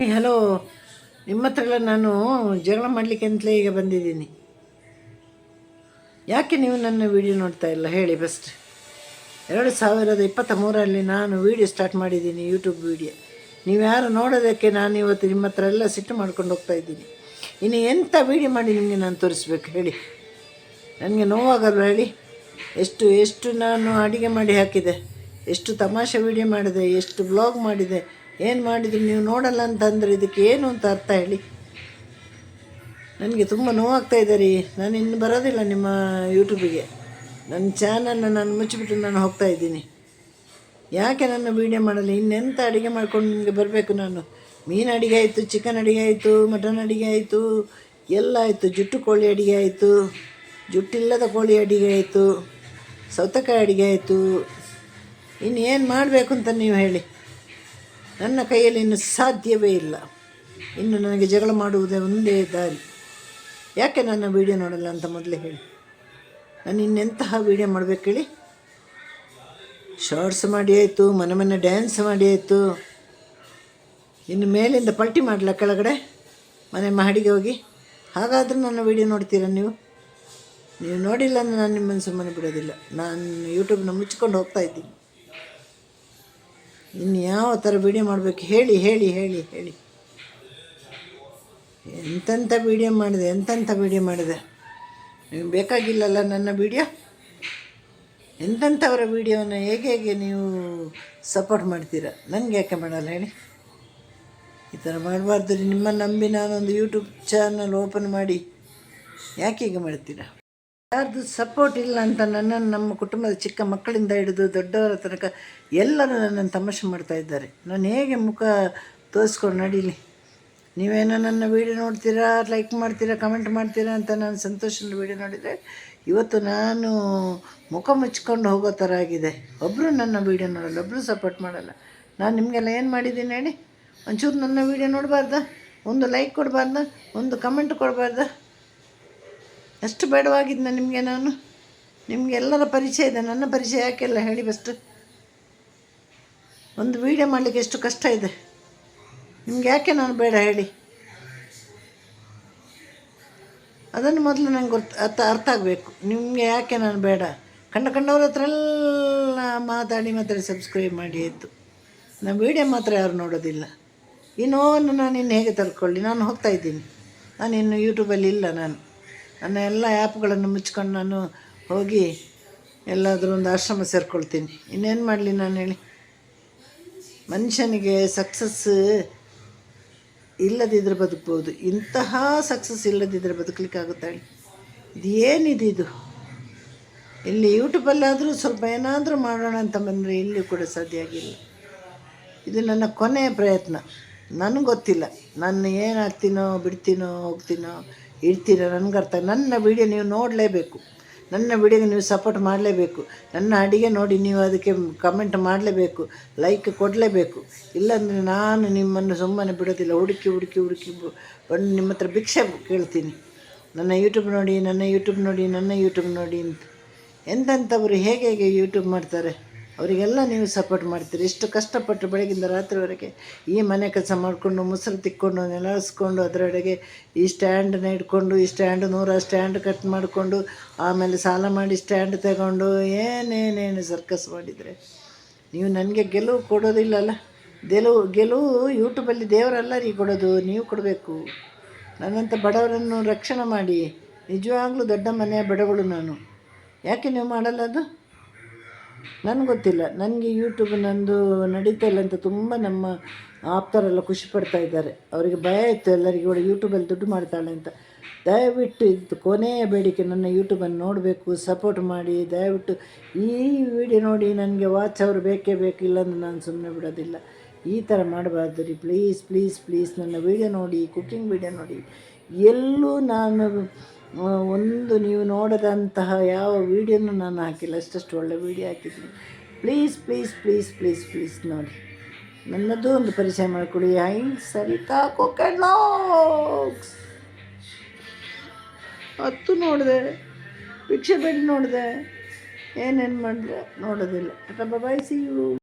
Hello, ನಿಮ್ಮ ಹತ್ರಗಳ ನಾನು ಜಗಳ ಮಾಡಲಿಕ್ಕೆ ಅಂತಲೇ ಈಗ ಬಂದಿದ್ದೀನಿ. ಯಾಕೆ ನೀವು ನನ್ನ ವಿಡಿಯೋ ನೋಡ್ತಾ ಇಲ್ಲ? ಹೇಳಿ ಫಸ್ಟ್ ಎರಡು ಸಾವಿರದ ಇಪ್ಪತ್ತ ಮೂರರಲ್ಲಿ ನಾನು ವಿಡಿಯೋ ಸ್ಟಾರ್ಟ್ ಮಾಡಿದ್ದೀನಿ ಯೂಟ್ಯೂಬ್ ವಿಡಿಯೋ. ನೀವು ಯಾರು ನೋಡೋದಕ್ಕೆ ನಾನು ಇವತ್ತು ನಿಮ್ಮ ಹತ್ರ ಎಲ್ಲ ಸಿಟ್ಟು ಮಾಡ್ಕೊಂಡು ಹೋಗ್ತಾ ಇದ್ದೀನಿ. ಇನ್ನು ಎಂಥ ವಿಡಿಯೋ ಮಾಡಿ ನಿಮಗೆ ನಾನು ತೋರಿಸ್ಬೇಕು? ಹೇಳಿ. ನನಗೆ ನೋವಾಗಲ್ವ ಹೇಳಿ? ಎಷ್ಟು ಎಷ್ಟು ನಾನು ಅಡುಗೆ ಮಾಡಿ ಹಾಕಿದೆ? ಎಷ್ಟು ತಮಾಷೆ ವಿಡಿಯೋ ಮಾಡಿದೆ? ಎಷ್ಟು ಬ್ಲಾಗ್ ಮಾಡಿದೆ? ಏನು ಮಾಡಿದ್ರಿ ನೀವು ನೋಡಲ್ಲ ಅಂತಂದರೆ ಇದಕ್ಕೆ ಏನು ಅಂತ ಅರ್ಥ ಹೇಳಿ. ನನಗೆ ತುಂಬ ನೋವಾಗ್ತಾ ಇದೆ ರೀ. ನಾನು ಇನ್ನು ಬರೋದಿಲ್ಲ ನಿಮ್ಮ ಯೂಟ್ಯೂಬಿಗೆ. ನನ್ನ ಚಾನಲ್ನ ನಾನು ಮುಚ್ಚಿಬಿಟ್ಟು ನಾನು ಹೋಗ್ತಾ ಇದ್ದೀನಿ. ಯಾಕೆ ನನ್ನ ವೀಡಿಯೋ ಮಾಡಲ್ಲ? ಇನ್ನೆಂಥ ಅಡುಗೆ ಮಾಡ್ಕೊಂಡು ನಿಮಗೆ ಬರಬೇಕು ನಾನು? ಮೀನು ಅಡುಗೆ ಆಯಿತು ಚಿಕನ್ ಅಡುಗೆ ಆಯಿತು ಮಟನ್ ಅಡುಗೆ ಆಯಿತು, ಎಲ್ಲ ಆಯಿತು. ಜುಟ್ಟು ಕೋಳಿ ಅಡುಗೆ ಆಯಿತು, ಜುಟ್ಟಿಲ್ಲದ ಕೋಳಿ ಅಡುಗೆ ಆಯಿತು, ಸೌತೆಕಾಯಿ ಅಡುಗೆ ಆಯಿತು. ಇನ್ನು ಏನು ಮಾಡಬೇಕು ಅಂತ ನೀವು ಹೇಳಿ. ನನ್ನ ಕೈಯಲ್ಲಿ ಇನ್ನು ಸಾಧ್ಯವೇ ಇಲ್ಲ. ಇನ್ನು ನನಗೆ ಜಗಳ ಮಾಡುವುದೇ ಒಂದೇ ದಾರಿ. ಯಾಕೆ ನನ್ನ ವೀಡಿಯೋ ನೋಡಲ್ಲ ಅಂತ ಮೊದಲೇ ಹೇಳಿ. ನಾನು ಇನ್ನೆಂತಹ ವೀಡಿಯೋ ಮಾಡಬೇಕು ಹೇಳಿ? ಶಾರ್ಟ್ಸ್ ಮಾಡಿ ಆಯಿತು, ಮನೆ ಮನೆ ಡ್ಯಾನ್ಸ್ ಮಾಡಿ ಆಯಿತು. ಇನ್ನು ಮೇಲಿಂದ ಪಲ್ಟಿ ಮಾಡಲ ಕೆಳಗಡೆ? ಮನೆ ಮಹಡಿಗೆ ಹೋಗಿ? ಹಾಗಾದರೂ ನನ್ನ ವೀಡಿಯೋ ನೋಡ್ತೀರಾ ನೀವು? ನೀವು ನೋಡಿಲ್ಲ ಅಂದರೆ ನಾನು ನಿಮ್ಮನ್ನು ಸುಮ್ಮನೆ ಬಿಡೋದಿಲ್ಲ. ನಾನು ಯೂಟ್ಯೂಬ್ನ ಮುಚ್ಕೊಂಡು ಹೋಗ್ತಾ ಇದ್ದೀನಿ. ಇನ್ನು ಯಾವ ಥರ ವೀಡಿಯೋ ಮಾಡಬೇಕು? ಹೇಳಿ ಹೇಳಿ ಹೇಳಿ ಹೇಳಿ. ಎಂತೆಂಥ ವೀಡಿಯೋ ಮಾಡಿದೆ ಎಂತೆಂಥ ವೀಡಿಯೋ ಮಾಡಿದೆ? ನಿಮ್ಗೆ ಬೇಕಾಗಿಲ್ಲಲ್ಲ ನನ್ನ ವೀಡಿಯೋ ಎಂತೆಂಥವರ ವೀಡಿಯೋನ ಹೇಗೆ ಹೇಗೆ ನೀವು ಸಪೋರ್ಟ್ ಮಾಡ್ತೀರಾ? ನನಗೆ ಯಾಕೆ ಮಾಡಲ್ಲ ಹೇಳಿ. ಈ ಥರ ಮಾಡಬಾರ್ದು. ನಿಮ್ಮನ್ನು ನಂಬಿ ನಾನೊಂದು ಯೂಟ್ಯೂಬ್ ಚಾನಲ್ ಓಪನ್ ಮಾಡಿ ಯಾಕೆ ಹೀಗೆ ಮಾಡ್ತೀರಾ? ಯಾರ್ದು ಸಪೋರ್ಟ್ ಇಲ್ಲ ಅಂತ ನನ್ನನ್ನು ನಮ್ಮ ಕುಟುಂಬದ ಚಿಕ್ಕ ಮಕ್ಕಳಿಂದ ಹಿಡಿದು ದೊಡ್ಡವರ ತನಕ ಎಲ್ಲರೂ ನನ್ನನ್ನು ತಮಾಷೆ ಮಾಡ್ತಾ ಇದ್ದಾರೆ. ನಾನು ಹೇಗೆ ಮುಖ ತೋರಿಸ್ಕೊಂಡು ನಡೀಲಿ? ನೀವೇನೋ ನನ್ನ ವೀಡಿಯೋ ನೋಡ್ತೀರಾ ಲೈಕ್ ಮಾಡ್ತೀರಾ ಕಮೆಂಟ್ ಮಾಡ್ತೀರಾ ಅಂತ ನಾನು ಸಂತೋಷದ ವೀಡಿಯೋ ನೋಡಿದರೆ ಇವತ್ತು ನಾನು ಮುಖ ಮುಚ್ಕೊಂಡು ಹೋಗೋ ಥರ ಆಗಿದೆ. ಒಬ್ಬರು ನನ್ನ ವೀಡಿಯೋ ನೋಡಲ್ಲ ಒಬ್ಬರು ಸಪೋರ್ಟ್ ಮಾಡಲ್ಲ. ನಾನು ನಿಮಗೆಲ್ಲ ಏನು ಮಾಡಿದ್ದೀನಿ ಹೇಳಿ? ಒಂಚೂರು ನನ್ನ ವೀಡಿಯೋ ನೋಡಬಾರ್ದ? ಒಂದು ಲೈಕ್ ಕೊಡಬಾರ್ದ? ಒಂದು ಕಮೆಂಟ್ ಕೊಡಬಾರ್ದ? ಎಷ್ಟು ಬೇಡವಾಗಿದ್ದ ನಿಮಗೆ ನಾನು? ನಿಮಗೆ ಎಲ್ಲರ ಪರಿಚಯ ಇದೆ, ನನ್ನ ಪರಿಚಯ ಯಾಕೆಲ್ಲ ಹೇಳಿ ಬೆಸ್ಟ್ ಒಂದು ವೀಡಿಯೋ ಮಾಡಲಿಕ್ಕೆ ಎಷ್ಟು ಕಷ್ಟ ಇದೆ. ನಿಮ್ಗೆ ಯಾಕೆ ನಾನು ಬೇಡ ಹೇಳಿ? ಅದನ್ನು ಮೊದಲು ನಂಗೆ ಗೊತ್ತು ಅರ್ಥ ಅರ್ಥ ಆಗಬೇಕು. ನಿಮಗೆ ಯಾಕೆ ನಾನು ಬೇಡ? ಕಂಡ ಕಂಡವ್ರ ಹತ್ರ ಎಲ್ಲ ಮಾತಾಡಿ ಮಾತಾಡಿ ಸಬ್ಸ್ಕ್ರೈಬ್ ಮಾಡಿ ಆಯಿತು ನಾನು ವೀಡಿಯೋ ಮಾತ್ರ ಯಾರು ನೋಡೋದಿಲ್ಲ. ಈ ನಾನು ಇನ್ನು ಹೇಗೆ ತರ್ಕೊಳ್ಳಿ ನಾನು ಹೋಗ್ತಾ ಇದ್ದೀನಿ. ನಾನು ಇನ್ನು ಯೂಟ್ಯೂಬಲ್ಲಿ ಇಲ್ಲ ನಾನು. ನನ್ನ ಎಲ್ಲ ಆ್ಯಪ್ಗಳನ್ನು ಮುಚ್ಕೊಂಡು ನಾನು ಹೋಗಿ ಎಲ್ಲಾದರೂ ಒಂದು ಆಶ್ರಮ ಸೇರ್ಕೊಳ್ತೀನಿ. ಇನ್ನೇನು ಮಾಡಲಿ ನಾನು ಹೇಳಿ? ಮನುಷ್ಯನಿಗೆ ಸಕ್ಸಸ್ ಇಲ್ಲದಿದ್ದರೆ ಬದುಕ್ಬೋದು. ಇಂತಹ ಸಕ್ಸಸ್ ಇಲ್ಲದಿದ್ದರೆ ಬದುಕಲಿಕ್ಕಾಗುತ್ತಾ ಇದು ಏನಿದೆ ಇದು? ಇಲ್ಲಿ ಯೂಟ್ಯೂಬಲ್ಲಾದರೂ ಸ್ವಲ್ಪ ಏನಾದರೂ ಮಾಡೋಣ ಅಂತ ಬಂದರೆ ಇಲ್ಲಿ ಕೂಡ ಸಾಧ್ಯ ಆಗಿಲ್ಲ. ಇದು ನನ್ನ ಕೊನೆಯ ಪ್ರಯತ್ನ. ನನಗೆ ಗೊತ್ತಿಲ್ಲ. ನಾನು ಏನಾಗ್ತೀನೋ, ಬಿಡ್ತೀನೋ, ಹೋಗ್ತೀನೋ ಇರ್ತೀರ ನನಗೆ ಅರ್ಥ ನನ್ನ ವಿಡಿಯೋ ನೀವು ನೋಡಲೇಬೇಕು. ನನ್ನ ವಿಡಿಯೋಗೆ ನೀವು ಸಪೋರ್ಟ್ ಮಾಡಲೇಬೇಕು. ನನ್ನ ಅಡಿಗೆ ನೋಡಿ ನೀವು ಅದಕ್ಕೆ ಕಮೆಂಟ್ ಮಾಡಲೇಬೇಕು. ಲೈಕ್ ಕೊಡಲೇಬೇಕು. ಇಲ್ಲಾಂದರೆ ನಾನು ನಿಮ್ಮನ್ನು ಸುಮ್ಮನೆ ಬಿಡೋದಿಲ್ಲ. ಹುಡುಕಿ ಹುಡುಕಿ ಹುಡುಕಿ ಬಂದು ನಿಮ್ಮ ಹತ್ರ ಭಿಕ್ಷೆ ಕೇಳ್ತೀನಿ. ನನ್ನ ಯೂಟ್ಯೂಬ್ ನೋಡಿ, ನನ್ನ ಯೂಟ್ಯೂಬ್ ನೋಡಿ, ನನ್ನ ಯೂಟ್ಯೂಬ್ ನೋಡಿ ಅಂತ. ಎಂತೆಂಥವ್ರು ಹೇಗೆ ಹೇಗೆ ಯೂಟ್ಯೂಬ್ ಮಾಡ್ತಾರೆ? ಅವರಿಗೆಲ್ಲ ನೀವು ಸಪೋರ್ಟ್ ಮಾಡ್ತೀರಿ. ಇಷ್ಟು ಕಷ್ಟಪಟ್ಟು ಬೆಳಗಿಂದ ರಾತ್ರಿವರೆಗೆ ಈ ಮನೆ ಕೆಲಸ ಮಾಡಿಕೊಂಡು, ಮುಸರು ತಿಕ್ಕೊಂಡು ನೆಲಸ್ಕೊಂಡು ಅದರೊಳಗೆ ಈ ಸ್ಟ್ಯಾಂಡನ್ನ ಇಟ್ಕೊಂಡು, ಈ ಸ್ಟ್ಯಾಂಡ್ ನೂರ ಸ್ಟ್ಯಾಂಡ್ ಕಟ್ ಮಾಡಿಕೊಂಡು, ಆಮೇಲೆ ಸಾಲ ಮಾಡಿ ಸ್ಟ್ಯಾಂಡ್ ತಗೊಂಡು ಏನೇನೇನು ಸರ್ಕಸ್ ಮಾಡಿದರೆ? ನೀವು ನನಗೆ ಗೆಲುವು ಕೊಡೋದಿಲ್ಲಲ್ಲ. ಗೆಲುವು ಗೆಲುವು ಯೂಟ್ಯೂಬಲ್ಲಿ ದೇವರಲ್ಲ ರೀ ಕೊಡೋದು, ನೀವು ಕೊಡಬೇಕು. ನನ್ನಂಥ ಬಡವರನ್ನು ರಕ್ಷಣೆ ಮಾಡಿ. ನಿಜವಾಗ್ಲೂ ದೊಡ್ಡ ಮನೆಯ ಬಡವಳು ನಾನು. ಯಾಕೆ ನೀವು ಮಾಡಲ್ಲ ಅದು? ನನಗೆ ಗೊತ್ತಿಲ್ಲ. ನನಗೆ ಯೂಟ್ಯೂಬ್ ನಂದು ನಡೀತಾ ಇಲ್ಲ ಅಂತ ತುಂಬ ನಮ್ಮ ಆಪ್ತರೆಲ್ಲ ಖುಷಿ ಪಡ್ತಾ ಇದ್ದಾರೆ. ಅವರಿಗೆ ಭಯ ಇತ್ತು ಎಲ್ಲರಿಗೆ ಕೂಡ ಯೂಟ್ಯೂಬಲ್ಲಿ ದುಡ್ಡು ಮಾಡ್ತಾಳೆ ಅಂತ. ದಯವಿಟ್ಟು ಇದು ಕೊನೆಯ ಬೇಡಿಕೆ ನನ್ನ ಯೂಟ್ಯೂಬನ್ನು ನೋಡಬೇಕು ಸಪೋರ್ಟ್ ಮಾಡಿ. ದಯವಿಟ್ಟು ಈ ವಿಡಿಯೋ ನೋಡಿ ನನಗೆ ವಾಚ್ ಅವರು ಬೇಕೇ ಬೇಕು, ಇಲ್ಲಾಂದ್ರೆ ನಾನು ಸುಮ್ಮನೆ ಬಿಡೋದಿಲ್ಲ. ಈ ಥರ ಮಾಡಬಾರ್ದು ರೀ ಪ್ಲೀಸ್ ಪ್ಲೀಸ್ ಪ್ಲೀಸ್ ನನ್ನ ವಿಡಿಯೋ ನೋಡಿ ಕುಕ್ಕಿಂಗ್ ವೀಡಿಯೋ ನೋಡಿ. ಎಲ್ಲೂ ನಾನು ಒಂದು ನೀವು ನೋಡದಂತಹ ಯಾವ ವೀಡಿಯೋನು ನಾನು ಹಾಕಿಲ್ಲ. ಅಷ್ಟಷ್ಟು ಒಳ್ಳೆ ವೀಡಿಯೋ ಹಾಕಿದ್ದೀನಿ. Please please please please please ನೋಡಿ. ನನ್ನದು ಒಂದು ಪರಿಚಯ ಮಾಡಿಕೊಡಿ ಐ ಸರಿತಾ ಕೊಕೆಲಾಕ್ಸ್ ಹತ್ತು ನೋಡಿದೆ. ಭಿಕ್ಷೆ ಬೇಡಿ ನೋಡಿದೆ. ಏನೇನು ಮಾಡಿದೆ ನೋಡೋದಿಲ್ಲ. Bye see you